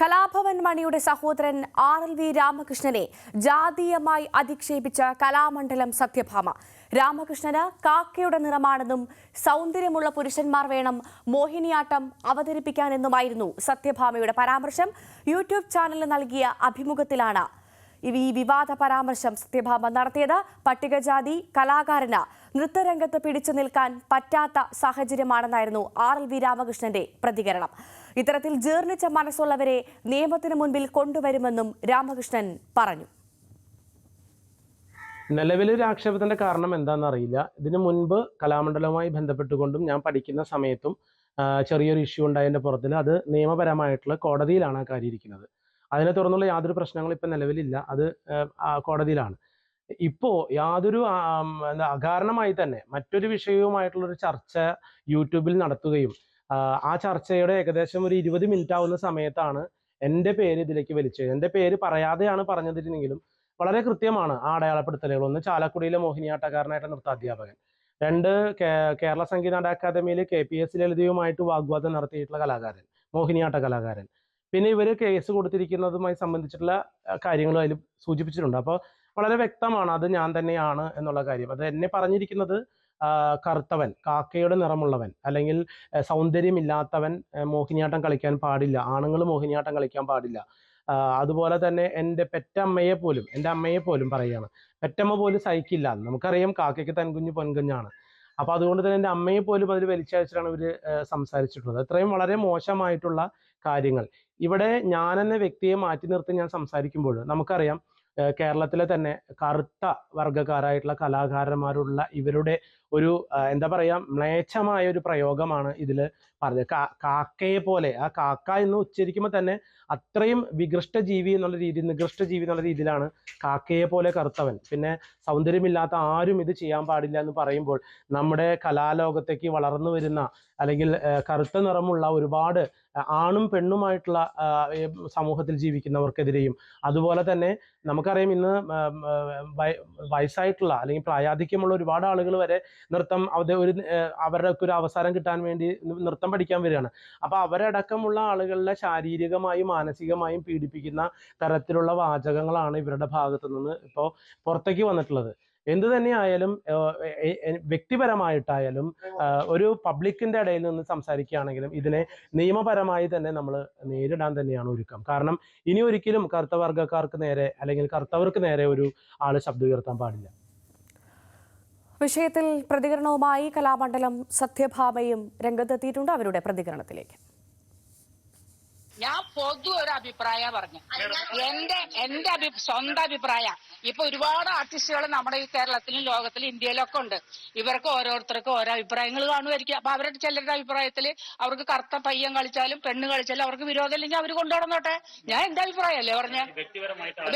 കലാഭവൻ മണിയുടെ സഹോദരൻ R L V രാമകൃഷ്ണനെ ജാതീയമായി അധിക്ഷേപിച്ച കലാമണ്ഡലം സത്യഭാമ. രാമകൃഷ്ണന് കാക്കയുടെ നിറമാണെന്നും സൗന്ദര്യമുള്ള പുരുഷന്മാർ വേണം മോഹിനിയാട്ടം അവതരിപ്പിക്കാനെന്നുമായിരുന്നു സത്യഭാമയുടെ പരാമർശം. യൂട്യൂബ് ചാനലിന് നൽകിയ അഭിമുഖത്തിലാണ് ഈ വിവാദ പരാമർശം സത്യഭാമ നടത്തിയത്. പട്ടികജാതി കലാകാരന് നൃത്തരംഗത്ത് പിടിച്ചു നിൽക്കാൻ പറ്റാത്ത സാഹചര്യമാണെന്നായിരുന്നു ആർ എൽ വി രാമകൃഷ്ണന്റെ പ്രതികരണം. ഇത്തരത്തിൽ ജീർണിച്ച മനസ്സുള്ളവരെ നിയമത്തിന് മുൻപിൽ കൊണ്ടുവരുമെന്നും രാമകൃഷ്ണൻ പറഞ്ഞു. നിലവിലൊരു ആക്ഷേപത്തിന്റെ കാരണം എന്താണെന്ന് അറിയില്ല ഇതിനു മുൻപ് കലാമണ്ഡലവുമായി ബന്ധപ്പെട്ടുകൊണ്ടും ഞാൻ പഠിക്കുന്ന സമയത്തും ചെറിയൊരു ഇഷ്യൂ ഉണ്ടായതിന്റെ പുറത്തിൽ അത് നിയമപരമായിട്ടുള്ള കോടതിയിലാണ് ആ കാര്യം ഇരിക്കുന്നത്. അതിനെ തുടർന്നുള്ള യാതൊരു പ്രശ്നങ്ങളും ഇപ്പം നിലവിലില്ല. അത് കോടതിയിലാണ്. ഇപ്പോ യാതൊരു എന്താ അകാരണമായി തന്നെ മറ്റൊരു വിഷയവുമായിട്ടുള്ള ഒരു ചർച്ച യൂട്യൂബിൽ നടത്തുകയും ആ, ചർച്ചയുടെ ഏകദേശം ഒരു ഇരുപത് മിനിറ്റ് ആവുന്ന സമയത്താണ് എന്റെ പേര് ഇതിലേക്ക് വലിച്ചത്. എന്റെ പേര് പറയാതെയാണ് പറഞ്ഞതിരുന്നെങ്കിലും വളരെ കൃത്യമാണ് ആ അടയാളപ്പെടുത്തലുകൾ. ഒന്ന് ചാലക്കുടിയിലെ മോഹിനിയാട്ടക്കാരനായിട്ട് നൃത്താധ്യാപകൻ രണ്ട് കേരള സംഗീത അക്കാദമിയിൽ കെ പി എസ് ലളിതയുമായിട്ട് വാഗ്വാദം നടത്തിയിട്ടുള്ള കലാകാരൻ മോഹിനിയാട്ട കലാകാരൻ. പിന്നെ ഇവർ കേസ് കൊടുത്തിരിക്കുന്നതുമായി സംബന്ധിച്ചിട്ടുള്ള കാര്യങ്ങൾ അതിൽ സൂചിപ്പിച്ചിട്ടുണ്ട്. അപ്പോൾ വളരെ വ്യക്തമാണ് അത് ഞാൻ തന്നെയാണ് എന്നുള്ള കാര്യം. അത് എന്നെ പറഞ്ഞിരിക്കുന്നത് കറുത്തവൻ കാക്കയുടെ നിറമുള്ളവൻ അല്ലെങ്കിൽ സൗന്ദര്യമില്ലാത്തവൻ മോഹിനിയാട്ടം കളിക്കാൻ പാടില്ല ആണുങ്ങൾ മോഹിനിയാട്ടം കളിക്കാൻ പാടില്ല. അതുപോലെ തന്നെ എന്റെ പെറ്റമ്മയെ പോലും എന്റെ അമ്മയെ പോലും പറയുകയാണ് പെറ്റമ്മ പോലും സഹിക്കില്ല നമുക്കറിയാം കാക്കയ്ക്ക് തൻകുഞ്ഞ് പൊൻകുഞ്ഞാണ്. അപ്പോൾ അതുകൊണ്ട് തന്നെ എന്റെ അമ്മയെ പോലും അതിൽ വലിച്ചയച്ചിട്ടാണ് ഇവർ സംസാരിച്ചിട്ടുള്ളത്. അത്രയും വളരെ മോശമായിട്ടുള്ള കാര്യങ്ങൾ. ഇവിടെ ഞാൻ എന്ന വ്യക്തിയെ മാറ്റി നിർത്തി ഞാൻ സംസാരിക്കുമ്പോൾ നമുക്കറിയാം കേരളത്തിലെ തന്നെ കറുത്ത വർഗക്കാരായിട്ടുള്ള കലാകാരന്മാരുള്ള ഇവരുടെ ഒരു എന്താ പറയാ മ്ലേച്ഛമായ ഒരു പ്രയോഗമാണ് ഇതിൽ പറഞ്ഞത്. കാക്കയെ പോലെ ആ കാക്ക എന്ന് ഉച്ചരിക്കുമ്പോൾ തന്നെ അത്രയും വികൃഷ്ട ജീവി എന്നുള്ള രീതി നികൃഷ്ട ജീവി എന്നുള്ള രീതിയിലാണ് കാക്കയെ പോലെ കറുത്തവൻ. പിന്നെ സൗന്ദര്യമില്ലാത്ത ആരും ഇത് ചെയ്യാൻ പാടില്ല എന്ന് പറയുമ്പോൾ നമ്മുടെ കലാലോകത്തേക്ക് വളർന്നു വരുന്ന അല്ലെങ്കിൽ കറുത്ത നിറമുള്ള ഒരുപാട് ആണും പെണ്ണുമായിട്ടുള്ള സമൂഹത്തിൽ ജീവിക്കുന്നവർക്കെതിരെയും അതുപോലെ തന്നെ നമുക്കറിയാം ഇന്ന് വയസ്സായിട്ടുള്ള അല്ലെങ്കിൽ പ്രായാധിക്യമുള്ള ഒരുപാട് ആളുകൾ വരെ നൃത്തം അത് ഒരു അവരുടെ ഒരു അവസരം കിട്ടാൻ വേണ്ടി നൃത്തം പഠിക്കാൻ വരികയാണ്. അപ്പൊ അവരടക്കമുള്ള ആളുകളെ ശാരീരികമായും മാനസികമായും പീഡിപ്പിക്കുന്ന തരത്തിലുള്ള വാചകങ്ങളാണ് ഇവരുടെ ഭാഗത്തു നിന്ന് ഇപ്പോൾ പുറത്തേക്ക് വന്നിട്ടുള്ളത്. എന്തു തന്നെയായാലും വ്യക്തിപരമായിട്ടായാലും ഒരു പബ്ലിക്കിന്റെ ഇടയിൽ നിന്ന് സംസാരിക്കുകയാണെങ്കിലും ഇതിനെ നിയമപരമായി തന്നെ നമ്മൾ നേരിടാൻ തന്നെയാണ് ഒരുക്കം. കാരണം ഇനി ഒരിക്കലും കറുത്ത വർഗക്കാർക്ക് നേരെ അല്ലെങ്കിൽ കറുത്തവർക്ക് നേരെ ഒരു ആൾ ശബ്ദം ഉയർത്താൻ പാടില്ല. വിഷയത്തിൽ പ്രതികരണവുമായി കലാമണ്ഡലം സത്യഭാമയും രംഗത്തെത്തിയിട്ടുണ്ട്. അവരുടെ പ്രതികരണത്തിലേക്ക്. പൊതു ഒരു അഭിപ്രായ പറഞ്ഞു. എന്റെ എന്റെ അഭി സ്വന്തം അഭിപ്രായ. ഇപ്പൊ ഒരുപാട് ആർട്ടിസ്റ്റുകൾ നമ്മുടെ ഈ കേരളത്തിലും ലോകത്തിലും ഇന്ത്യയിലും ഒക്കെ ഉണ്ട്. ഇവർക്ക് ഓരോരുത്തർക്കും ഓരോ അഭിപ്രായങ്ങൾ കാണുമായിരിക്കും. അപ്പൊ അവരുടെ ചിലരുടെ അഭിപ്രായത്തിൽ അവർക്ക് കറുത്ത പയ്യൻ കളിച്ചാലും പെണ്ണ് കളിച്ചാലും അവർക്ക് വിരോധമില്ലെങ്കിൽ അവർ കൊണ്ടുനടന്നോട്ടെ ഞാൻ എന്റെ അഭിപ്രായമല്ലേ പറഞ്ഞ?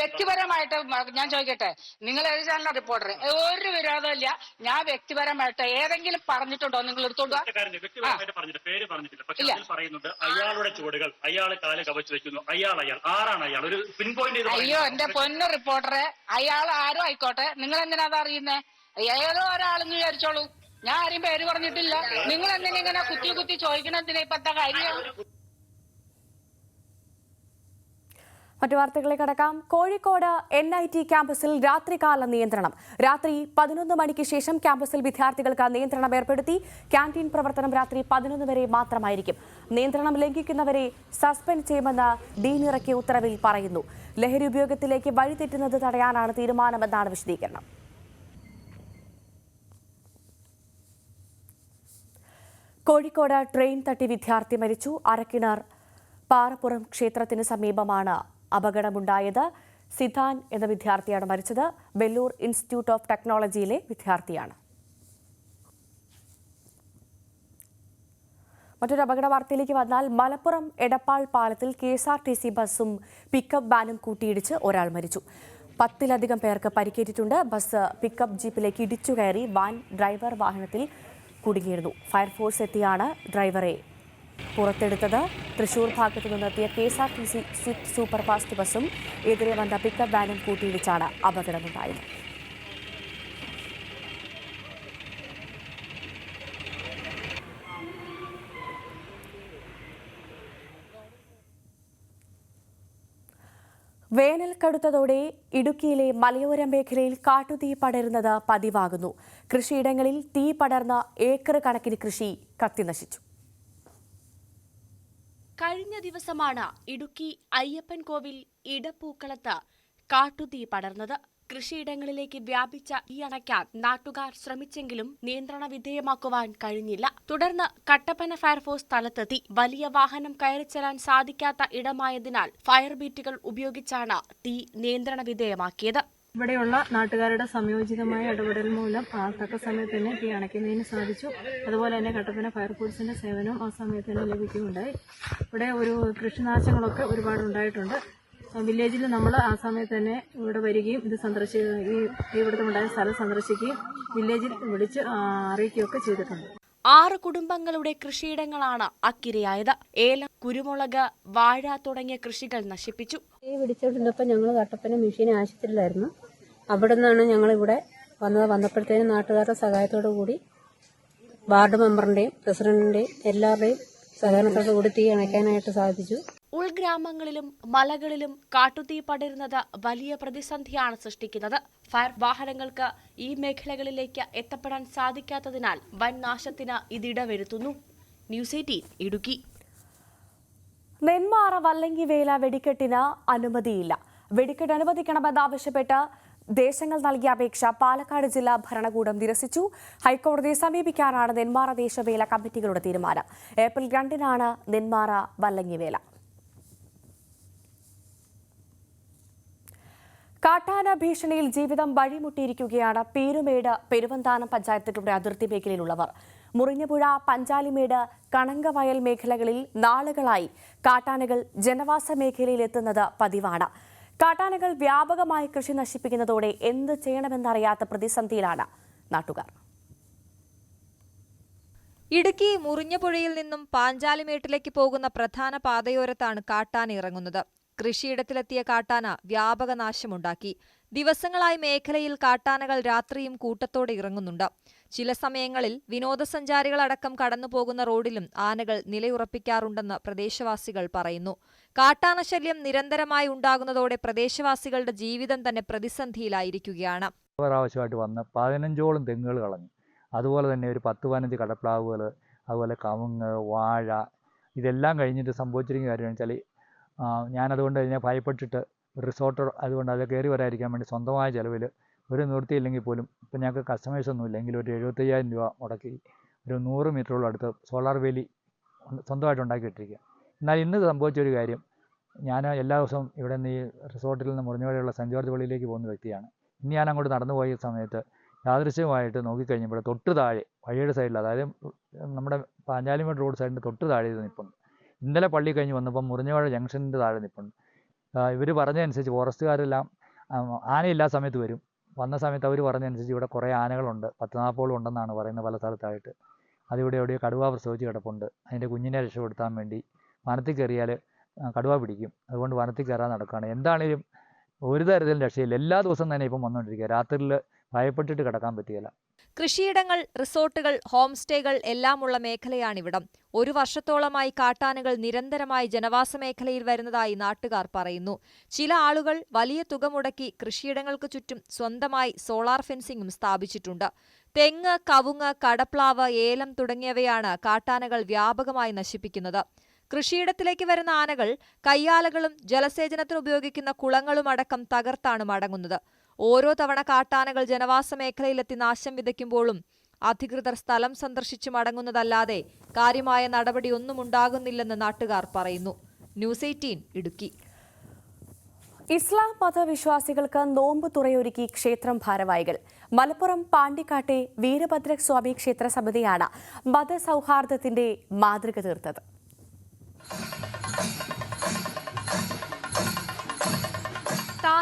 വ്യക്തിപരമായിട്ട് ഞാൻ ചോദിക്കട്ടെ? നിങ്ങൾ ഏത് ചാനൽ റിപ്പോർട്ടർ ഒരു വിരോധമില്ല. ഞാൻ വ്യക്തിപരമായിട്ട് ഏതെങ്കിലും പറഞ്ഞിട്ടുണ്ടോ? നിങ്ങൾ എടുത്തോണ്ടോ വ്യക്തിപരമായിട്ട് പറഞ്ഞിട്ട് പേര് പറഞ്ഞിട്ടില്ല. പക്ഷെ ഇല്ല. പറയുന്നുണ്ട് അയാളുടെ ചുവടുകൾ അയാൾ കാൽ കവച്ചു വെക്കുന്നു. അയാൾ അയാൾ. ആരാണ് അയാൾ? ഒരു പിൻ പോയിന്റ് അയ്യോ എന്റെ പൊന്നു റിപ്പോർട്ടറെ അയാൾ ആരോ ആയിക്കോട്ടെ. നിങ്ങൾ എന്തിനാ അത് അറിയുന്നേ? ഏതോ ഒരാളെന്ന് വിചാരിച്ചോളൂ. ഞാൻ ആരും പേര് പറഞ്ഞിട്ടില്ല. നിങ്ങൾ എന്തിനാ ഇങ്ങനെ കുത്തി കുത്തി എന്തിനാ ഇപ്പത്തെ കാര്യം? മറ്റു വാർത്തകളെ കടക്കാം. കോഴിക്കോട് എൻ ഐ ടി ക്യാമ്പസിൽ രാത്രികാല നിയന്ത്രണം. രാത്രി പതിനൊന്ന് മണിക്ക് ശേഷം ക്യാമ്പസിൽ വിദ്യാർത്ഥികൾക്ക് നിയന്ത്രണം ഏർപ്പെടുത്തി. ക്യാന്റീൻ പ്രവർത്തനം രാത്രി പതിനൊന്ന് വരെ മാത്രമായിരിക്കും. നിയന്ത്രണം ലംഘിക്കുന്നവരെ സസ്പെൻഡ് ചെയ്യുമെന്ന് ഡീൻ ഇറക്കിയ ഉത്തരവിൽ പറയുന്നു. ലഹരി ഉപയോഗത്തിലേക്ക് വഴിതെറ്റുന്നത് തടയാനാണ് തീരുമാനമെന്നാണ് വിശദീകരണം. കോഴിക്കോട് ട്രെയിൻ തട്ടി വിദ്യാർത്ഥി മരിച്ചു. അരക്കിണർ പാറപ്പുറം ക്ഷേത്രത്തിന് സമീപമാണ് അപകടമുണ്ടായത് സിതാൻ എന്ന വിദ്യാർത്ഥിയാണ് മരിച്ചത്. വെല്ലൂർ ഇൻസ്റ്റിറ്റ്യൂട്ട് ഓഫ് ടെക്നോളജിയിലെ വിദ്യാർത്ഥിയാണ്. മറ്റൊരു അപകട വാർത്തയിലേക്ക് വന്നാൽ മലപ്പുറം എടപ്പാൾ പാലത്തിൽ K S R T C ബസ്സും പിക്കപ്പ് വാനും കൂട്ടിയിടിച്ച് ഒരാൾ മരിച്ചു. പത്തിലധികം പേർക്ക് പരിക്കേറ്റിട്ടുണ്ട്. ബസ് പിക്കപ്പ് ജീപ്പിലേക്ക് ഇടിച്ചു കയറി വാൻ ഡ്രൈവർ വാഹനത്തിൽ കുടുങ്ങിയിരുന്നു. ഫയർഫോഴ്സ് എത്തിയാണ് ഡ്രൈവറെ പുറത്തെടുത്തത്. തൃശൂർ ഭാഗത്തു നിന്നെത്തിയ K S R T C swift superfast ബസ്സും എതിരെ വന്ന പിക്കപ്പ് വാനും കൂട്ടിയിടിച്ചാണ് അപകടമുണ്ടായത്. വേനൽ കടുത്തതോടെ ഇടുക്കിയിലെ മലയോര മേഖലയിൽ കാട്ടുതീ പടരുന്നത് പതിവാകുന്നു. കൃഷിയിടങ്ങളിൽ തീ പടർന്ന ഏക്കർ കണക്കിന് കൃഷി കത്തിനശിച്ചു. കഴിഞ്ഞ ദിവസമാണ് ഇടുക്കി അയ്യപ്പൻ കോവിൽ ഇടപ്പൂക്കളത്ത് കാട്ടുതീ പടർന്നത്. കൃഷിയിടങ്ങളിലേക്ക് വ്യാപിച്ച ഈ അണയ്ക്കാൻ നാട്ടുകാർ ശ്രമിച്ചെങ്കിലും നിയന്ത്രണ വിധേയമാക്കുവാൻ കഴിഞ്ഞില്ല. തുടർന്ന് കട്ടപ്പന ഫയർഫോഴ്സ് സ്ഥലത്തെത്തി വലിയ വാഹനം കയറിച്ചെല്ലാൻ സാധിക്കാത്ത ഇടമായതിനാൽ ഫയർ ബീറ്റുകൾ ഉപയോഗിച്ചാണ് തീ നിയന്ത്രണ വിധേയമാക്കിയത്. ഇവിടെയുള്ള നാട്ടുകാരുടെ സംയോജിതമായ ഇടപെടൽ മൂലം ആ തക്ക സമയത്ത് തന്നെ തീ അണയ്ക്കുന്നതിന് സാധിച്ചു. അതുപോലെ തന്നെ കട്ടപ്പന ഫയർഫോഴ്സിന്റെ സേവനവും ആ സമയത്ത് തന്നെ ലഭിക്കുകയുണ്ടായി ഇവിടെ ഒരു കൃഷിനാശങ്ങളൊക്കെ ഒരുപാട് ഉണ്ടായിട്ടുണ്ട്. വില്ലേജിൽ നമ്മൾ ആ സമയത്ത് തന്നെ ഇവിടെ വരികയും ഇത് സന്ദർശി ഈ തീപിടുത്തമുണ്ടായ സ്ഥലം സന്ദർശിക്കുകയും വില്ലേജിൽ വിളിച്ച് അറിയിക്കുകയൊക്കെ ചെയ്തിട്ടുണ്ട്. ആറ് കുടുംബങ്ങളുടെ കൃഷിയിടങ്ങളാണ് അക്കിരയായത്. ഏലം കുരുമുളക് വാഴ തുടങ്ങിയ കൃഷികൾ നശിപ്പിച്ചു. ഈ പിടിച്ചോണ്ടിരുന്നപ്പോൾ ഞങ്ങൾ കട്ടപ്പന മെഷീൻ ആശുപത്രിയിലായിരുന്നു. അവിടെ നിന്നാണ് ഞങ്ങളിവിടെ വന്നത്. വന്നപ്പോഴത്തേനും നാട്ടുകാരുടെ സഹായത്തോടു കൂടി വാർഡ് മെമ്പറിന്റെയും പ്രസിഡന്റിന്റെയും എല്ലാവരുടെയും സഹകരണത്തോടു കൂടി തീ അണയ്ക്കാനായിട്ട് സാധിച്ചു. ഉൾഗ്രാമങ്ങളിലും മലകളിലും കാട്ടുതീ പടരുന്നത് വലിയ പ്രതിസന്ധിയാണ് സൃഷ്ടിക്കുന്നത്. ഫയർ വാഹനങ്ങൾക്ക് ഈ മേഖലകളിലേക്ക് എത്തപ്പെടാൻ സാധിക്കാത്തതിനാൽ വൻ നാശത്തിന് ഇതിടവരുത്തുന്നു. News eighteen Idukki. Nenmara Vallangi വേല വെടിക്കെട്ടിന് അനുമതിയില്ല. വെടിക്കെട്ട് അനുവദിക്കണമെന്നാവശ്യപ്പെട്ട് ദേശങ്ങൾ നൽകിയ അപേക്ഷ പാലക്കാട് ജില്ലാ ഭരണകൂടം നിരസിച്ചു. ഹൈക്കോടതിയെ സമീപിക്കാനാണ് നെന്മാറ ദേശവേല കമ്മിറ്റികളുടെ തീരുമാനം. ഏപ്രിൽ രണ്ടിനാണ് നെന്മാറ വല്ലങ്ങിവേല. കാട്ടാന ഭീഷണിയിൽ ജീവിതം വഴിമുട്ടിയിരിക്കുകയാണ് പീരുമേട് പെരുവന്താനം പഞ്ചായത്തുകളുടെ അതിർത്തി മേഖലയിലുള്ളവർ. മുറിഞ്ഞപുഴ പഞ്ചാലിമേട് കണങ്കവയൽ മേഖലകളിൽ നാളുകളായി കാട്ടാനകൾ ജനവാസ മേഖലയിലെത്തുന്നത് പതിവാണ്. കാട്ടാനകൾ വ്യാപകമായി കൃഷി നശിപ്പിക്കുന്നതോടെ എന്ത് ചെയ്യണമെന്നറിയാത്ത പ്രതിസന്ധിയിലാണ് നാട്ടുകാർ. ഇടുക്കി മുറിഞ്ഞപുഴയിൽ നിന്നും പാഞ്ചാലിമേട്ടിലേക്ക് പോകുന്ന പ്രധാന പാതയോരത്താണ് കാട്ടാന ഇറങ്ങുന്നത്. കൃഷിയിടത്തിലെത്തിയ കാട്ടാന വ്യാപക നാശമുണ്ടാക്കി. ദിവസങ്ങളായി മേഖലയിൽ കാട്ടാനകൾ രാത്രിയും കൂട്ടത്തോടെ ഇറങ്ങുന്നുണ്ട്. ചില സമയങ്ങളിൽ വിനോദസഞ്ചാരികളടക്കം കടന്നുപോകുന്ന റോഡിലും ആനകൾ നിലയുറപ്പിക്കാറുണ്ടെന്ന് പ്രദേശവാസികൾ പറയുന്നു. കാട്ടാന ശല്യം നിരന്തരമായി ഉണ്ടാകുന്നതോടെ പ്രദേശവാസികളുടെ ജീവിതം തന്നെ പ്രതിസന്ധിയിലായിരിക്കുകയാണ്. ആവശ്യമായിട്ട് വന്ന് പതിനഞ്ചോളം തെങ്ങുകൾ കളഞ്ഞു. അതുപോലെ തന്നെ ഒരു പത്ത് പതിനഞ്ച് കടപ്ലാവുകൾ അതുപോലെ കവുങ്ങ് വാഴ ഇതെല്ലാം കഴിഞ്ഞിട്ട് സംഭവിച്ചിരിക്കുന്ന കാര്യമെന്ന് വെച്ചാൽ ഞാനതുകൊണ്ട് അതിനെ ഭയപ്പെട്ടിട്ട് റിസോർട്ട് അതുകൊണ്ട് അത് കയറി വരാതിരിക്കാൻ വേണ്ടി സ്വന്തമായ ചിലവിൽ ഒരു നിവൃത്തിയില്ലെങ്കിൽ പോലും ഇപ്പം ഞങ്ങൾക്ക് കസ്റ്റമേഴ്സ് ഒന്നും എങ്കിലും ഒരു എഴുപത്തയ്യായിരം രൂപ മുടക്കി ഒരു നൂറ് മീറ്ററോളം അടുത്ത് സോളാർ വേലി സ്വന്തമായിട്ട് ഉണ്ടാക്കിയിട്ടിരിക്കുക എന്നാൽ ഇന്ന് സംഭവിച്ച ഒരു കാര്യം. ഞാൻ എല്ലാ ദിവസവും ഇവിടെ നിന്ന് ഈ റിസോർട്ടിൽ നിന്ന് മുറിഞ്ഞുവഴിയുള്ള സെന്റ് ജോർജ് പള്ളിയിലേക്ക് പോകുന്ന വ്യക്തിയാണ്. ഇന്ന് ഞാൻ അങ്ങോട്ട് നടന്നു പോയ സമയത്ത് യാദൃശ്യമായിട്ട് നോക്കിക്കഴിഞ്ഞപ്പോൾ തൊട്ട് താഴെ വഴിയുടെ സൈഡിൽ അതായത് നമ്മുടെ പാഞ്ചാലിമേട് റോഡ് സൈഡിന്റെ തൊട്ട് താഴെ ഇത് നിൽപ്പുണ്ട് ഇന്നലെ പള്ളി കഴിഞ്ഞ് വന്നപ്പോൾ മുറിഞ്ഞവാഴ ജംഗ്ഷനിന്റെ താഴെ നിൽപ്പുണ്ട് ഇവർ പറഞ്ഞതനുസരിച്ച് ഫോറസ്റ്റുകാരെല്ലാം ആനയില്ലാ സമയത്ത് വരും. വന്ന സമയത്ത് അവർ പറഞ്ഞനുസരിച്ച് ഇവിടെ കുറേ ആനകളുണ്ട്. പത്ത് നാൽപ്പോളം ഉണ്ടെന്നാണ് പറയുന്നത് പല സ്ഥലത്തായിട്ട്. അതിവിടെ എവിടെയോ കടുവ പ്രസവിച്ച് കിടപ്പുണ്ട്. അതിന്റെ കുഞ്ഞിനെ രക്ഷപ്പെടുത്താൻ വേണ്ടി വനത്തിൽ കയറിയാൽ കടുവ പിടിക്കും. അതുകൊണ്ട് വനത്തിൽ കയറാൻ നടക്കുകയാണ് എന്താണേലും ഒരു തരത്തിലും രക്ഷയില്ല. എല്ലാ ദിവസവും തന്നെ ഇപ്പം വന്നുകൊണ്ടിരിക്കുക രാത്രിയിൽ ഭയപ്പെട്ടിട്ട് കിടക്കാൻ പറ്റുകയില്ല കൃഷിയിടങ്ങൾ റിസോർട്ടുകൾ ഹോം സ്റ്റേകൾ എല്ലാമുള്ള മേഖലയാണിവിടം. ഒരു വർഷത്തോളമായി കാട്ടാനകൾ നിരന്തരമായി ജനവാസ മേഖലയിൽ വരുന്നതായി നാട്ടുകാർ പറയുന്നു. ചില ആളുകൾ വലിയ തുക മുടക്കി കൃഷിയിടങ്ങൾക്ക് ചുറ്റും സ്വന്തമായി സോളാർ ഫെൻസിംഗും സ്ഥാപിച്ചിട്ടുണ്ട്. തെങ്ങ് കവുങ്ങ് കടപ്ലാവ് ഏലം തുടങ്ങിയവയാണ് കാട്ടാനകൾ വ്യാപകമായി നശിപ്പിക്കുന്നത്. കൃഷിയിടത്തിലേക്ക് വരുന്ന ആനകൾ കയ്യാലകളും ജലസേചനത്തിന് ഉപയോഗിക്കുന്ന കുളങ്ങളും അടക്കം തകർത്താണ് മടങ്ങുന്നത്. ഓരോ തവണ കാട്ടാനകൾ ജനവാസ മേഖലയിലെത്തി നാശം വിതയ്ക്കുമ്പോഴും അധികൃതർ സ്ഥലം സന്ദർശിച്ചു മടങ്ങുന്നതല്ലാതെ കാര്യമായ നടപടി ഒന്നും ഉണ്ടാകുന്നില്ലെന്ന് നാട്ടുകാർ പറയുന്നു. News eighteen Idukki. ഇസ്ലാം മതവിശ്വാസികൾക്ക് നോമ്പ് തുറയൊരുക്കി ക്ഷേത്രം ഭാരവാഹികൾ. മലപ്പുറം പാണ്ടിക്കാട്ടെ വീരഭദ്രസ്വാമി ക്ഷേത്ര സമിതിയാണ് മതസൗഹാർദ്ദത്തിന്റെ മാതൃക തീർത്തത്.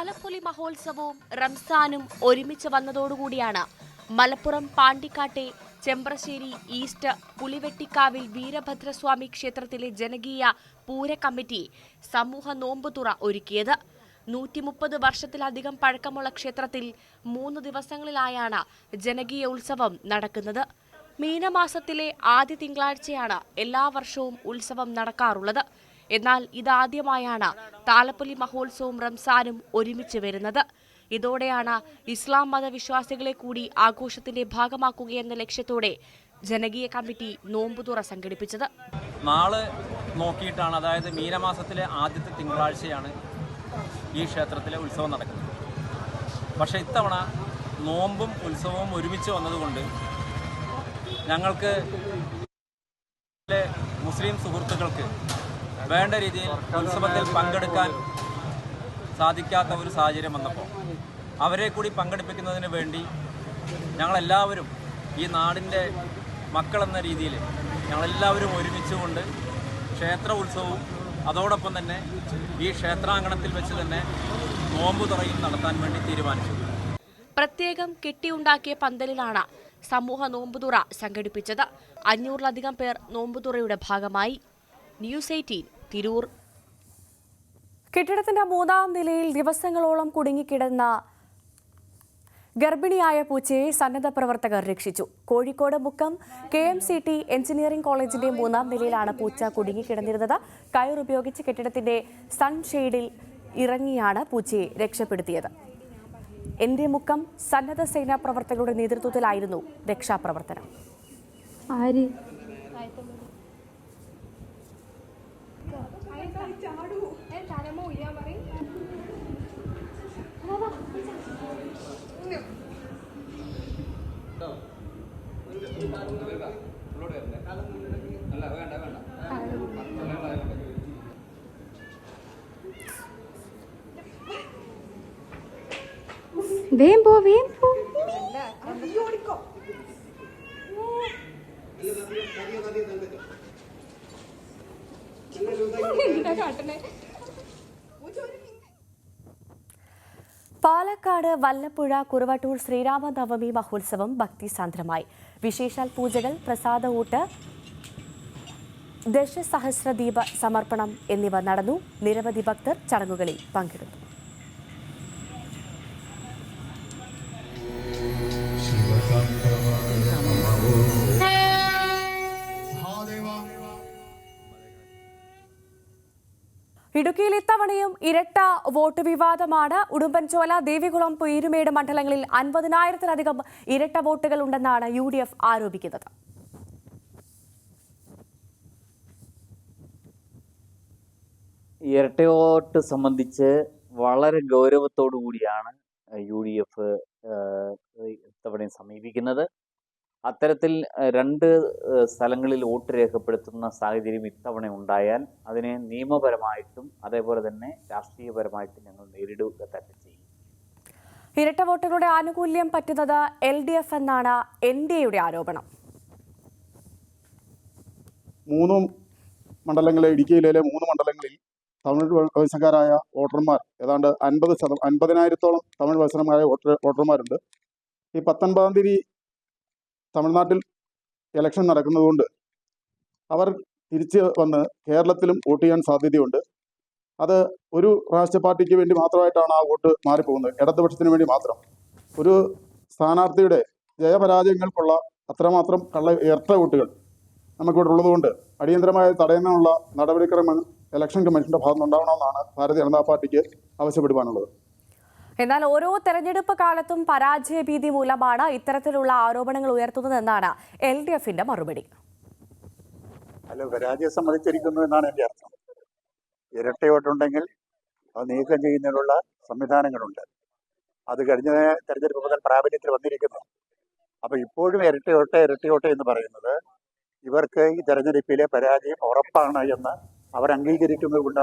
താലപ്പൊലി മഹോത്സവവും റംസാനും ഒരുമിച്ച് വന്നതോടുകൂടിയാണ് മലപ്പുറം പാണ്ടിക്കാട്ടെ ചെമ്പ്രശ്ശേരി ഈസ്റ്റ് പുലിവെട്ടിക്കാവിൽ വീരഭദ്രസ്വാമി ക്ഷേത്രത്തിലെ ജനകീയ പൂര കമ്മിറ്റി സമൂഹ നോമ്പുതുറ ഒരുക്കിയത്. നൂറ്റി മുപ്പത് വർഷത്തിലധികം പഴക്കമുള്ള ക്ഷേത്രത്തിൽ മൂന്ന് ദിവസങ്ങളിലായാണ് ജനകീയ ഉത്സവം നടക്കുന്നത്. മീനമാസത്തിലെ ആദ്യ തിങ്കളാഴ്ചയാണ് എല്ലാ വർഷവും ഉത്സവം നടക്കാറുള്ളത്. എന്നാൽ ഇതാദ്യമായാണ് താലപ്പൊലി മഹോത്സവവും റംസാനും ഒരുമിച്ച് വരുന്നത്. ഇതോടെയാണ് ഇസ്ലാം മതവിശ്വാസികളെ കൂടി ആഘോഷത്തിന്റെ ഭാഗമാക്കുകയെന്ന ലക്ഷ്യത്തോടെ ജനകീയ കമ്മിറ്റി നോമ്പുതുറ സംഘടിപ്പിച്ചത്. നാളെ നോക്കിയിട്ടാണ് അതായത് മീനമാസത്തിലെ ആദ്യത്തെ തിങ്കളാഴ്ചയാണ് ഈ ക്ഷേത്രത്തിലെ ഉത്സവം നടക്കുന്നത്. പക്ഷെ ഇത്തവണ നോമ്പും ഉത്സവവും ഒരുമിച്ച് വന്നതുകൊണ്ട് ഞങ്ങൾക്ക് മുസ്ലിം സുഹൃത്തുക്കൾക്ക് വേണ്ട രീതിയിൽ ഉത്സവത്തിൽ പങ്കെടുക്കാൻ സാധിക്കാത്ത ഒരു സാഹചര്യം വന്നപ്പോൾ അവരെ കൂടി പങ്കെടുപ്പിക്കുന്നതിന് വേണ്ടി ഞങ്ങളെല്ലാവരും ഈ നാടിന്റെ മക്കളെന്ന രീതിയിൽ ഞങ്ങളെല്ലാവരും ഒരുമിച്ചുകൊണ്ട് ക്ഷേത്ര ഉത്സവവും അതോടൊപ്പം തന്നെ ഈ ക്ഷേത്രാങ്കണത്തിൽ വെച്ച് തന്നെ നോമ്പ് തുറയും നടത്താൻ വേണ്ടി തീരുമാനിച്ചു. പ്രത്യേകം കെട്ടിയുണ്ടാക്കിയ പന്തലിലാണ് സമൂഹ നോമ്പുതുറ സംഘടിപ്പിച്ചത്. അഞ്ഞൂറിലധികം പേർ നോമ്പുതുറയുടെ ഭാഗമായി. News eighteen Tirur. കെട്ടിടത്തിന്റെ മൂന്നാം നിലയിൽ ദിവസങ്ങളോളം കുടുങ്ങിക്കിടന്ന ഗർഭിണിയായ പൂച്ചയെ സന്നദ്ധ പ്രവർത്തകർ രക്ഷിച്ചു. Kozhikode Mukkam K M C T engineering കോളേജിന്റെ മൂന്നാം നിലയിലാണ് പൂച്ച കുടുങ്ങിക്കിടന്നിരുന്നത്. കയർ ഉപയോഗിച്ച് കെട്ടിടത്തിന്റെ സൺഷെയ്ഡിൽ ഇറങ്ങിയാണ് പൂച്ചയെ രക്ഷപ്പെടുത്തിയത്. എന്റെ മുക്കം സന്നദ്ധ സേനാ പ്രവർത്തകരുടെ നേതൃത്വത്തിലായിരുന്നു രക്ഷാപ്രവർത്തനം. ആര്? വേം പോ വേം പോ പാലക്കാട് വല്ലപ്പുഴ കുറുവട്ടൂർ ശ്രീരാമനവമി മഹോത്സവം ഭക്തിസാന്ദ്രമായി. വിശേഷാൽ പൂജകൾ പ്രസാദ ഊട്ട് ദശസഹസ്രദീപ സമർപ്പണം എന്നിവ നടന്നു. നിരവധി ഭക്തർ ചടങ്ങുകളിൽ പങ്കെടുത്തു. ഇരട്ട വോട്ട് വിവാദമാണ്. ഉടുമ്പൻചോല ദേവികുളം പീരുമേട് മണ്ഡലങ്ങളിൽ അൻപതിനായിരത്തിലധികം ഇരട്ട വോട്ടുകൾ ഉണ്ടെന്നാണ് യു ഡി എഫ് ആരോപിക്കുന്നത് ഇരട്ടവോട്ട് സംബന്ധിച്ച് വളരെ ഗൗരവത്തോടു കൂടിയാണ് യു ഡി എഫ് ഇത്തവണയും സമീപിക്കുന്നത്. അത്തരത്തിൽ രണ്ട് സ്ഥലങ്ങളിൽ വോട്ട് രേഖപ്പെടുത്തുന്ന സാഹചര്യം ഇത്തവണ ഉണ്ടായാൽ അതിനെ നിയമപരമായിട്ടും അതേപോലെ തന്നെ രാഷ്ട്രീയപരമായിട്ടും ഞങ്ങൾ നേരിടുക തന്നെ ചെയ്യും. ഇരട്ട വോട്ടുകളുടെ ആനുകൂല്യം പറ്റുന്നത് എൽ ഡി എഫ് എന്നാണ് എൻ ഡി എയുടെ ആരോപണം. മൂന്ന് മണ്ഡലങ്ങളെ ഇടുക്കി ജില്ലയിലെ മൂന്ന് മണ്ഡലങ്ങളിൽ തമിഴ് വംശക്കാരായ വോട്ടർമാർ ഏതാണ്ട് അൻപത് ശതം അൻപതിനായിരത്തോളം തമിഴ് വയസ്സന്മാരായ വോട്ടർ വോട്ടർമാരുണ്ട്. ഈ പത്തൊൻപതാം തീയതി തമിഴ്നാട്ടിൽ ഇലക്ഷൻ നടക്കുന്നതുകൊണ്ട് അവർ തിരിച്ച് വന്ന് കേരളത്തിലും വോട്ട് ചെയ്യാൻ സാധ്യതയുണ്ട്. അത് ഒരു രാഷ്ട്രീയ പാർട്ടിക്ക് വേണ്ടി മാത്രമായിട്ടാണ് ആ വോട്ട് മാറിപ്പോകുന്നത്. ഇടതുപക്ഷത്തിന് വേണ്ടി മാത്രം. ഒരു സ്ഥാനാർത്ഥിയുടെ ജയപരാജയങ്ങൾക്കുള്ള അത്രമാത്രം കള്ള ഇരട്ട വോട്ടുകൾ നമുക്കിവിടെ ഉള്ളതുകൊണ്ട് അടിയന്തരമായി തടയുന്നതിനുള്ള നടപടിക്രമങ്ങൾ ഇലക്ഷൻ കമ്മീഷന്റെ ഭാഗത്തുനിന്നുണ്ടാവണമെന്നാണ് ഭാരതീയ ജനതാ പാർട്ടിക്ക് ആവശ്യപ്പെടുവാനുള്ളത്. എന്നാൽ ഓരോ തെരഞ്ഞെടുപ്പ് കാലത്തും പരാജയ ഭീതി മൂലമാണ് ഇത്തരത്തിലുള്ള ആരോപണങ്ങൾ ഉയർത്തുന്നതെന്നാണ് എൽ ഡി എഫിന്റെ മറുപടി. അല്ല പരാജയം സമ്മതിച്ചിരിക്കുന്നു എന്നാണ് എന്റെ അർത്ഥം. ഇരട്ടയോട്ടുണ്ടെങ്കിൽ അത് നീക്കം ചെയ്യുന്നതിനുള്ള സംവിധാനങ്ങളുണ്ട്. അത് കഴിഞ്ഞ തെരഞ്ഞെടുപ്പ് മുതൽ പ്രാബല്യത്തിൽ വന്നിരിക്കുന്നു. അപ്പൊ ഇപ്പോഴും ഇരട്ടയോട്ടെ ഇരട്ടയോട്ടെ എന്ന് പറയുന്നത് ഇവർക്ക് ഈ തെരഞ്ഞെടുപ്പിലെ പരാജയം ഉറപ്പാണ് എന്ന് അവർ അംഗീകരിക്കുന്നത് കൊണ്ട്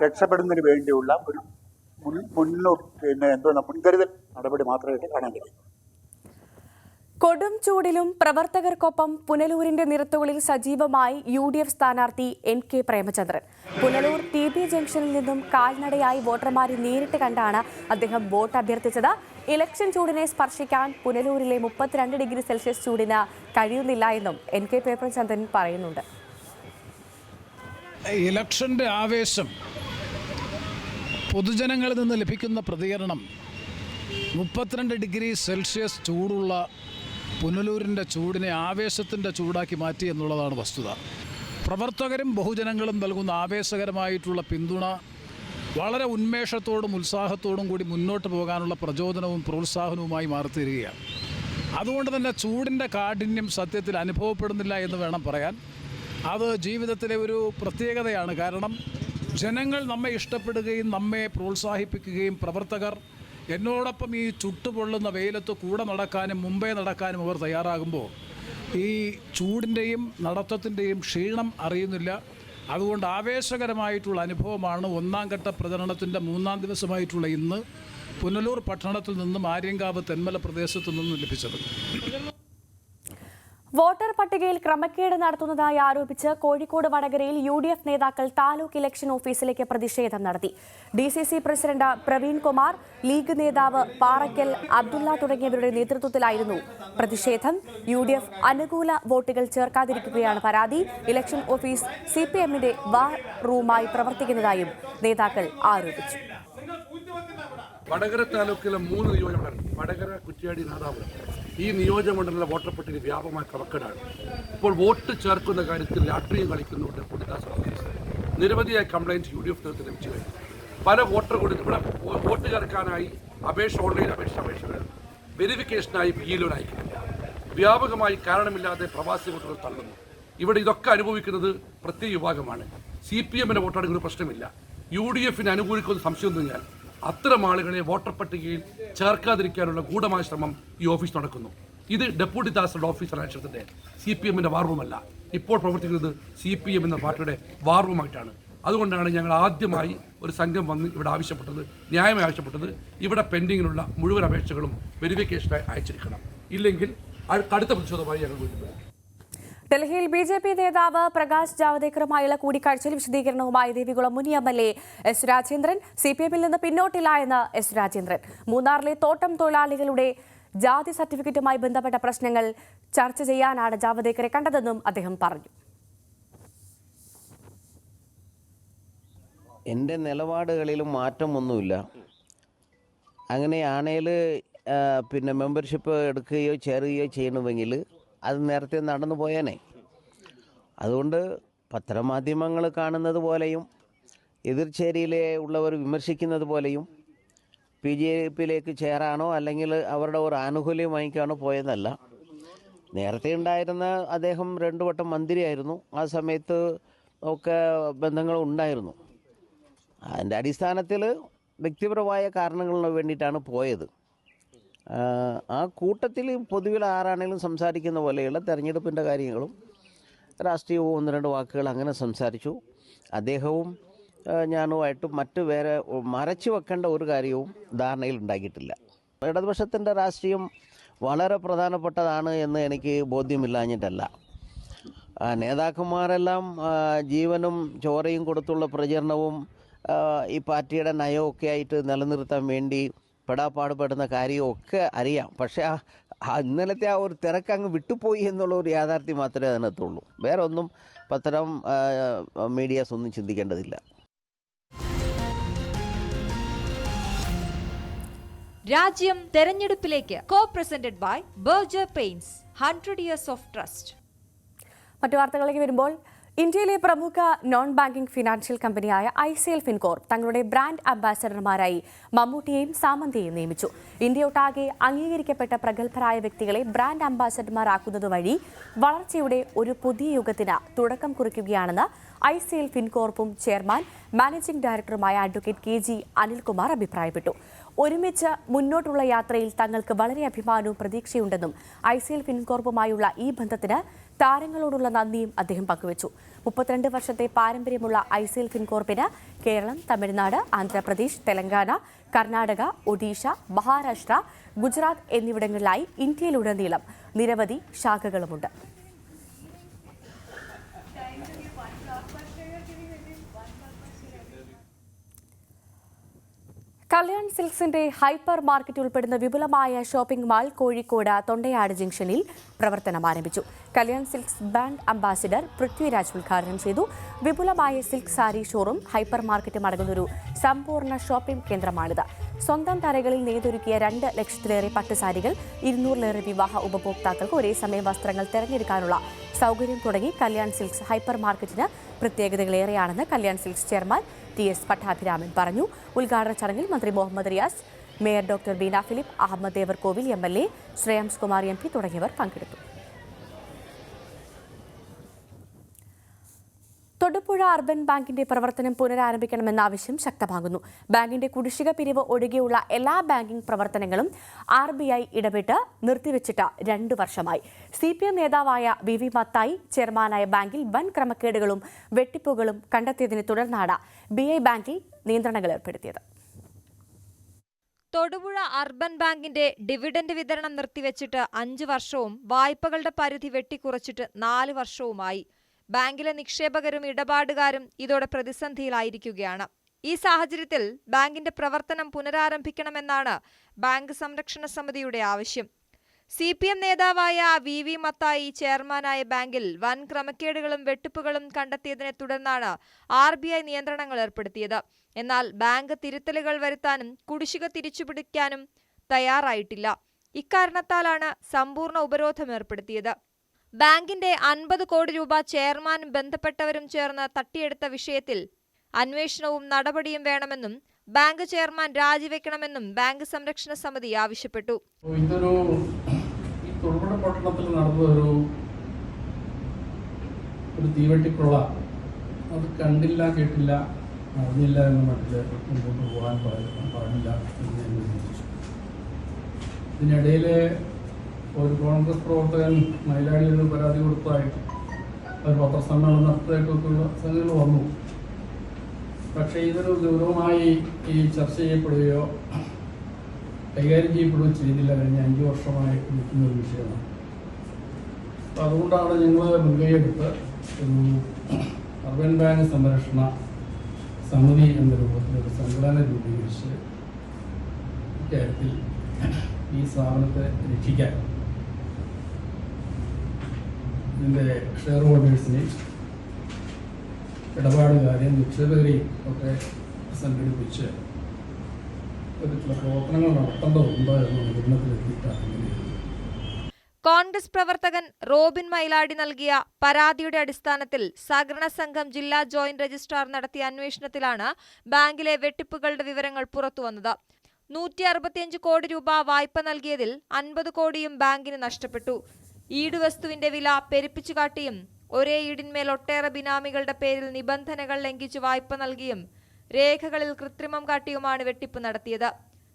രക്ഷപ്പെടുന്നതിന് വേണ്ടിയുള്ള ഒരു മുന്നോ പിന്നെ എന്തോ മുൻകരുതൽ നടപടി മാത്രമായിട്ട് കാണാൻ കഴിയും കൊടും ചൂടിലും പ്രവർത്തകർക്കൊപ്പം പുനലൂരിന്റെ നിരത്തുകളിൽ സജീവമായി യു ഡി എഫ് സ്ഥാനാർത്ഥി N K Premachandran. Punalur T B ജംഗ്ഷനിൽ നിന്നും കാൽനടയായി വോട്ടർമാരെ നേരിട്ട് കണ്ടാണ് അദ്ദേഹം വോട്ട് അഭ്യർത്ഥിച്ചത്. ഇലക്ഷൻ ചൂടിനെ സ്പർശിക്കാൻ പുനലൂരിലെ മുപ്പത്തിരണ്ട് ഡിഗ്രി സെൽഷ്യസ് ചൂടിന് കഴിയുന്നില്ല എന്നും എൻ കെ പ്രേമചന്ദ്രൻ പറയുന്നുണ്ട്. ഇലക്ഷന്റെ ആവേശം പൊതുജനങ്ങളിൽ നിന്ന് ലഭിക്കുന്ന പ്രതികരണം മുപ്പത്തിരണ്ട് ഡിഗ്രി സെൽഷ്യസ് ചൂടുള്ള പുനലൂരിന്റെ ചൂടിനെ ആവേശത്തിന്റെ ചൂടാക്കി മാറ്റി എന്നുള്ളതാണ് വസ്തുത. പ്രവർത്തകരും ബഹുജനങ്ങളും നൽകുന്ന ആവേശകരമായിട്ടുള്ള പിന്തുണ വളരെ ഉന്മേഷത്തോടും ഉത്സാഹത്തോടും കൂടി മുന്നോട്ട് പോകാനുള്ള പ്രചോദനവും പ്രോത്സാഹനവുമായി മാറിത്തീരുകയാണ്. അതുകൊണ്ട് തന്നെ ചൂടിന്റെ കാഠിന്യം സത്യത്തിൽ അനുഭവപ്പെടുന്നില്ല എന്ന് വേണം പറയാൻ. അത് ജീവിതത്തിലെ ഒരു പ്രത്യേകതയാണ്. കാരണം ജനങ്ങൾ നമ്മെ ഇഷ്ടപ്പെടുകയും നമ്മെ പ്രോത്സാഹിപ്പിക്കുകയും പ്രവർത്തകർ എന്നോടൊപ്പം ഈ ചുട്ടുപൊള്ളുന്ന വെയിലത്ത് കൂടെ നടക്കാനും മുമ്പേ നടക്കാനും അവർ തയ്യാറാകുമ്പോൾ ഈ ചൂടിന്റെയും നടത്തത്തിന്റെയും ക്ഷീണം അറിയുന്നില്ല. അതുകൊണ്ട് ആവേശകരമായിട്ടുള്ള അനുഭവമാണ് ഒന്നാം ഘട്ട പ്രചരണത്തിന്റെ മൂന്നാം ദിവസമായിട്ടുള്ള ഇന്ന് പുനലൂർ പട്ടണത്തിൽ നിന്നും ആര്യങ്കാവ് തെന്മല പ്രദേശത്തു നിന്നും ലഭിച്ചത്. വോട്ടർ പട്ടികയിൽ ക്രമക്കേട് നടത്തുന്നതായി ആരോപിച്ച് കോഴിക്കോട് വടകരയിൽ യു ഡി എഫ് നേതാക്കൾ താലൂക്ക് ഇലക്ഷൻ ഓഫീസിലേക്ക് പ്രതിഷേധം നടത്തി. D C C president Praveen Kumar league നേതാവ് പാറയ്ക്കൽ അബ്ദുള്ള തുടങ്ങിയവരുടെ നേതൃത്വത്തിലായിരുന്നു പ്രതിഷേധം. യു ഡി എഫ് അനുകൂല വോട്ടുകൾ ചേർക്കാതിരിക്കുകയാണ് പരാതി. ഇലക്ഷൻ ഓഫീസ് സി പി എമ്മിന്റെ വാർ റൂമായി പ്രവർത്തിക്കുന്നതായും നേതാക്കൾ ആരോപിച്ചു. വടകര താലൂക്കിലെ മൂന്ന് നിയോജകമണ്ഡലം വടകര കുറ്റ്യാടി നാദാപുരം. ഈ നിയോജകമണ്ഡലത്തിലെ വോട്ടർ പട്ടിക വ്യാപകമായ ക്രമക്കേടാണ് ഇപ്പോൾ വോട്ട് ചേർക്കുന്ന കാര്യത്തിൽ രാഷ്ട്രീയം കളിക്കുന്നുണ്ട് ഓഫീസ്. നിരവധിയായ കംപ്ലൈന്റ് യു ഡി എഫ് തലത്തിൽ ലഭിച്ചു കഴിഞ്ഞു. പല വോട്ടർ കൊടുത്ത് ഇവിടെ വോട്ട് ചേർക്കാനായി അപേക്ഷ ഓൺലൈൻ അപേക്ഷ അപേക്ഷകൾ വെരിഫിക്കേഷനായി ബിയിലോ അയക്കുന്നില്ല വ്യാപകമായി കാരണമില്ലാതെ പ്രവാസി വോട്ടുകൾ തള്ളുന്നു. ഇവിടെ ഇതൊക്കെ അനുഭവിക്കുന്നത് പ്രത്യേക വിഭാഗമാണ്. സി പി എമ്മിന്റെ വോട്ടാണെങ്കിൽ പ്രശ്നമില്ല. യു ഡി എഫിന് അനുകൂലിക്കുന്ന സംശയം തോന്നിയാൽ അത്തരം ആളുകളെ വോട്ടർ പട്ടികയിൽ ചേർക്കാതിരിക്കാനുള്ള ഗൂഢമായ ശ്രമം ഈ ഓഫീസ് നടക്കുന്നു. ഇത് ഡെപ്യൂട്ടി താസറുടെ ഓഫീസർ അന്വേഷണത്തിന്റെ സി പി എമ്മിന്റെ വാർവുമല്ല ഇപ്പോൾ പ്രവർത്തിക്കുന്നത് സി പി എം എന്ന പാർട്ടിയുടെ വാർവുമായിട്ടാണ് അതുകൊണ്ടാണ് ഞങ്ങൾ ആദ്യമായി ഒരു സംഘം വന്ന് ഇവിടെ ആവശ്യപ്പെട്ടത് ന്യായമായി ആവശ്യപ്പെട്ടത്. ഇവിടെ പെൻഡിങ്ങിലുള്ള മുഴുവൻ അപേക്ഷകളും വെരിഫിക്കേഷനായി അയച്ചിരിക്കണം. ഇല്ലെങ്കിൽ കടുത്ത പ്രതിഷേധമായി ഞങ്ങൾ പോകും ഡൽഹിയിൽ ബി ജെ പി നേതാവ് പ്രകാശ് ജാവദേക്കറുമായുള്ള കൂടിക്കാഴ്ചയിൽ വിശദീകരണവുമായി ദേവികുളം മുൻ M L A S Rajendran C P എമ്മിൽ നിന്ന് പിന്നോട്ടില്ല എന്ന് എസ് രാജേന്ദ്രൻ. മൂന്നാറിലെ തോട്ടം തൊഴിലാളികളുടെ ജാതി സർട്ടിഫിക്കറ്റുമായി ബന്ധപ്പെട്ട പ്രശ്നങ്ങൾ ചർച്ച ചെയ്യാനാണ് ജാവദേക്കറെ കണ്ടതെന്നും അദ്ദേഹം പറഞ്ഞു. എന്റെ നിലപാടുകളിലും മാറ്റമൊന്നുമില്ല. അങ്ങനെയാണേൽ പിന്നെ മെമ്പർഷിപ്പ് എടുക്കുകയോ ചേരുകയോ ചെയ്യണമെങ്കിൽ അത് നേരത്തെ നടന്നു പോയേനെ. അതുകൊണ്ട് പത്രമാധ്യമങ്ങൾ കാണുന്നത് പോലെയും എതിർചേരിയിലെ ഉള്ളവർ വിമർശിക്കുന്നത് പോലെയും പി ജെ പിയിലേക്ക് ചേരാനോ അല്ലെങ്കിൽ അവരുടെ ഒരു ആനുകൂല്യം വാങ്ങിക്കാണോ പോയതല്ല. നേരത്തെ ഉണ്ടായിരുന്ന അദ്ദേഹം രണ്ടു വട്ടം മന്ത്രിയായിരുന്നു. ആ സമയത്ത് ഒക്കെ ബന്ധങ്ങൾ ഉണ്ടായിരുന്നു. അതിന്റെ അടിസ്ഥാനത്തിൽ വ്യക്തിപരമായ കാരണങ്ങളിന് വേണ്ടിയിട്ടാണ് പോയത്. ആ, കൂട്ടത്തിൽ പൊതുവിൽ ആരാണെങ്കിലും സംസാരിക്കുന്ന പോലെയുള്ള തെരഞ്ഞെടുപ്പിന്റെ കാര്യങ്ങളും രാഷ്ട്രീയവും ഒന്ന് രണ്ട് വാക്കുകൾ അങ്ങനെ സംസാരിച്ചു. അദ്ദേഹവും ഞാനുമായിട്ട് മറ്റു വേറെ മറച്ചു വെക്കേണ്ട ഒരു കാര്യവും ധാരണയിൽ ഉണ്ടാക്കിയിട്ടില്ല. ഇടതുപക്ഷത്തിന്റെ രാഷ്ട്രീയം വളരെ പ്രധാനപ്പെട്ടതാണ് എന്ന് എനിക്ക് ബോധ്യമില്ലാഞ്ഞിട്ടല്ല. നേതാക്കന്മാരെല്ലാം ജീവനും ചോരയും കൊടുത്തുള്ള പ്രചരണവും ഈ പാർട്ടിയുടെ നയമൊക്കെ ആയിട്ട് നിലനിർത്താൻ വേണ്ടി പെടാപ്പാടുപെടുന്ന കാര്യമൊക്കെ അറിയാം. പക്ഷേ ആ ആ ഇന്നലത്തെ ആ ഒരു തിരക്ക് അങ്ങ് വിട്ടുപോയി എന്നുള്ള ഒരു യാഥാർത്ഥ്യം മാത്രമേ അതിനകത്തുള്ളൂ. വേറെ ഒന്നും പത്രം മീഡിയാസ് ഒന്നും ചിന്തിക്കേണ്ടതില്ല. രാജ്യം തെരഞ്ഞെടുപ്പിലേക്ക് co presented by Berger paints hundred years of trust മറ്റു വാർത്തകളിലേക്ക് വരുമ്പോൾ ഇന്ത്യയിലെ പ്രമുഖ നോൺ ബാങ്കിംഗ് ഫിനാൻഷ്യൽ കമ്പനിയായ ഐ സി എൽ ഫിൻകോർ തങ്ങളുടെ ബ്രാൻഡ് അംബാസഡർമാരായി മമ്മൂട്ടിയെയും സാമന്തയെയും നിയമിച്ചു. ഇന്ത്യയൊട്ടാകെ അംഗീകരിക്കപ്പെട്ട പ്രഗത്ഭരായ വ്യക്തികളെ ബ്രാൻഡ് അംബാസഡർമാരാക്കുന്നത് വഴി വളർച്ചയുടെ ഒരു പുതിയ യുഗത്തിന് തുടക്കം കുറിക്കുകയാണെന്ന് ഐ സി എൽ ഫിൻകോർപ്പും ചെയർമാൻ മാനേജിംഗ് ഡയറക്ടറുമായ അഡ്വക്കേറ്റ് കെ ജി അനിൽകുമാർ അഭിപ്രായപ്പെട്ടു. ഒരുമിച്ച് മുന്നോട്ടുള്ള യാത്രയിൽ തങ്ങൾക്ക് വളരെ അഭിമാനവും പ്രതീക്ഷയുണ്ടെന്നും ഐ സി എൽ ഫിൻകോർപ്പുമായുള്ള ഈ ബന്ധത്തിന് താരങ്ങളോടുള്ള നന്ദിയും അദ്ദേഹം പങ്കുവച്ചു. മുപ്പത്തിരണ്ട് വർഷത്തെ പാരമ്പര്യമുള്ള ഐ സി എൽ ഫിൻകോർപ്പിന് കേരളം തമിഴ്നാട് ആന്ധ്രാപ്രദേശ് തെലങ്കാന കർണാടക ഒഡീഷ മഹാരാഷ്ട്ര ഗുജറാത്ത് എന്നിവിടങ്ങളിലായി ഇന്ത്യയിലുടനീളം നിരവധി ശാഖകളുമുണ്ട്. കല്യാൺ സിൽക്സിന്റെ ഹൈപ്പർ മാർക്കറ്റ് ഉൾപ്പെടുന്ന വിപുലമായ ഷോപ്പിംഗ് മാൾ കോഴിക്കോട് തൊണ്ടയാട് ജംഗ്ഷനിൽ പ്രവർത്തനം ആരംഭിച്ചു. Kalyan silks brand ambassador Prithviraj ഉദ്ഘാടനം ചെയ്തു. വിപുലമായ സിൽക്ക് സാരി ഷോറൂം ഹൈപ്പർ മാർക്കറ്റും അടങ്ങുന്നൊരു സമ്പൂർണ ഷോപ്പിംഗ് കേന്ദ്രമാണിത്. സ്വന്തം തരകളിൽ നെയ്തൊരുക്കിയ രണ്ട് ലക്ഷത്തിലേറെ പട്ടുസാരികൾ ഇരുന്നൂറിലേറെ വിവാഹ ഉപഭോക്താക്കൾക്ക് ഒരേ സമയം വസ്ത്രങ്ങൾ തിരഞ്ഞെടുക്കാനുള്ള സൗകര്യം തുടങ്ങി കല്യാൺ സിൽക്സ് ഹൈപ്പർ മാർക്കറ്റിന് പ്രത്യേകതകളേറെയാണെന്ന് Kalyan silks chairman T S Pattabhiraman പറഞ്ഞു. ഉദ്ഘാടന ചടങ്ങിൽ മന്ത്രി Muhammad Riyas mayor doctor Beena Philip Ahammad Devarkovil M L A Shreyams Kumar M P തുടങ്ങിയവർ പങ്കെടുത്തു തൊടുപുഴ അർബൻ ബാങ്കിന്റെ പ്രവർത്തനം പുനരാരംഭിക്കണമെന്ന ആവശ്യം ശക്തമാകുന്നു. ബാങ്കിന്റെ കുടിശ്ശിക പിരിവ് ഒഴികെയുള്ള എല്ലാ ബാങ്കിംഗ് പ്രവർത്തനങ്ങളും ആർ ബി ഐ ഇടപെട്ട് നിർത്തിവെച്ചിട്ട് രണ്ടു വർഷമായി. സി പി എം നേതാവായ വി വി മത്തായി ചെയർമാനായ ബാങ്കിൽ വൻ ക്രമക്കേടുകളും വെട്ടിപ്പുകളും കണ്ടെത്തിയതിനെ തുടർന്നാണ് ബി ഐ ബാങ്കിൽ നിയന്ത്രണങ്ങൾ ഏർപ്പെടുത്തിയത്. തൊടുപുഴ അർബൻ ബാങ്കിന്റെ ഡിവിഡന്റ് വിതരണം നിർത്തിവെച്ചിട്ട് അഞ്ച് വർഷവും വായ്പകളുടെ പരിധി വെട്ടിക്കുറച്ചിട്ട് നാല് വർഷവുമായി. ബാങ്കിലെ നിക്ഷേപകരും ഇടപാടുകാരും ഇതോടെ പ്രതിസന്ധിയിലായിരിക്കുകയാണ്. ഈ സാഹചര്യത്തിൽ ബാങ്കിന്റെ പ്രവർത്തനം പുനരാരംഭിക്കണമെന്നാണ് ബാങ്ക് സംരക്ഷണ സമിതിയുടെ ആവശ്യം. സി പി എം നേതാവായ വി വി മത്തായി ചെയർമാനായ ബാങ്കിൽ വൻ ക്രമക്കേടുകളും വെട്ടിപ്പുകളും കണ്ടെത്തിയതിനെ തുടർന്നാണ് ആർ ബി ഐ നിയന്ത്രണങ്ങൾ ഏർപ്പെടുത്തിയത്. എന്നാൽ ബാങ്ക് തിരുത്തലുകൾ വരുത്താനും കുടിശ്ശിക തിരിച്ചുപിടിക്കാനും തയ്യാറായിട്ടില്ല. ഇക്കാരണത്താലാണ് സമ്പൂർണ ഉപരോധം ഏർപ്പെടുത്തിയത്. ബാങ്കിന്റെ അൻപത് കോടി രൂപ ചെയർമാനും ബന്ധപ്പെട്ടവരും ചേർന്ന് തട്ടിയെടുത്ത വിഷയത്തിൽ അന്വേഷണവും നടപടിയും വേണമെന്നും ബാങ്ക് ചെയർമാൻ രാജിവെക്കണമെന്നും ബാങ്ക് സംരക്ഷണ സമിതി ആവശ്യപ്പെട്ടു. ഇതൊരു തുറമുട പട്ടണത്തിൽ നടന്ന ഒരു ഒരു തീവെട്ടിക്കൊള്ള അത് കണ്ടില്ല കേട്ടില്ല അറിഞ്ഞില്ല എന്ന മട്ടിൽ മുമ്പോട്ട് പോകാൻ പാടില്ല എന്ന് ഞാൻ ഇതിനിടയിൽ ഒരു കോൺഗ്രസ് പ്രവർത്തകൻ മൈലാടിയിൽ നിന്ന് പരാതി കൊടുത്തതായിട്ട്. ഒരു പത്രസമ്മേളനം നടത്തിയതായിട്ടൊക്കെയുള്ള സംഗതികൾ വന്നു. പക്ഷേ ഇതൊരു ഗൗരവമായി ഈ ചർച്ച ചെയ്യപ്പെടുകയോ കൈകാര്യം ചെയ്യപ്പെടുകയോ ചെയ്തില്ല. കഴിഞ്ഞ അഞ്ച് വർഷമായി നിൽക്കുന്ന ഒരു വിഷയമാണ്. അപ്പം അതുകൊണ്ടാണ് ഞങ്ങൾ മുൻകൈയെടുത്ത് അർബൻ ബാങ്ക് സംരക്ഷണ സമിതി എന്ന രൂപത്തിൽ ഒരു സംഘടന രൂപീകരിച്ച് ഇക്കാര്യത്തിൽ ഈ സ്ഥാപനത്തെ രക്ഷിക്കാൻ ഇതിന്റെ ഷെയർ ഹോൾഡേഴ്സിനെയും ഇടപാടുകാരെയും നിക്ഷേപകരെയും ഒക്കെ സംഘടിപ്പിച്ച് ഒരു ചില പ്രവർത്തനങ്ങൾ നടത്തേണ്ടതുണ്ട് എന്ന നിഗമനത്തിലെത്തിയിട്ടാണ് കോൺഗ്രസ് പ്രവർത്തകൻ റോബിൻ മൈലാടി നൽകിയ പരാതിയുടെ അടിസ്ഥാനത്തിൽ സഹകരണ സംഘം ജില്ലാ ജോയിന്റ് രജിസ്ട്രാർ നടത്തിയ അന്വേഷണത്തിലാണ് ബാങ്കിലെ വെട്ടിപ്പുകളുടെ വിവരങ്ങൾ പുറത്തുവന്നത് നൂറ്റി അറുപത്തിയഞ്ച് കോടി രൂപ വായ്പ നൽകിയതിൽ അൻപത് കോടിയും ബാങ്കിന് നഷ്ടപ്പെട്ടു. ഈടുവസ്തുവിന്റെ വില പെരുപ്പിച്ചു കാട്ടിയും ഒരേ ഈടിന്മേൽ ഒട്ടേറെ ബിനാമികളുടെ പേരിൽ നിബന്ധനകൾ ലംഘിച്ച് വായ്പ നൽകിയും രേഖകളിൽ കൃത്രിമം കാട്ടിയുമാണ് വെട്ടിപ്പ് നടത്തിയത്.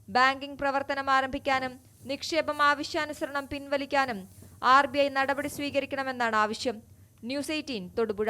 ബാങ്കിംഗ് പ്രവർത്തനം ആരംഭിക്കാനും നിക്ഷേപം ആവശ്യാനുസരണം പിൻവലിക്കാനും ആർ നടപടി സ്വീകരിക്കണമെന്നാണ് ആവശ്യം. News eighteen Thodupuzha.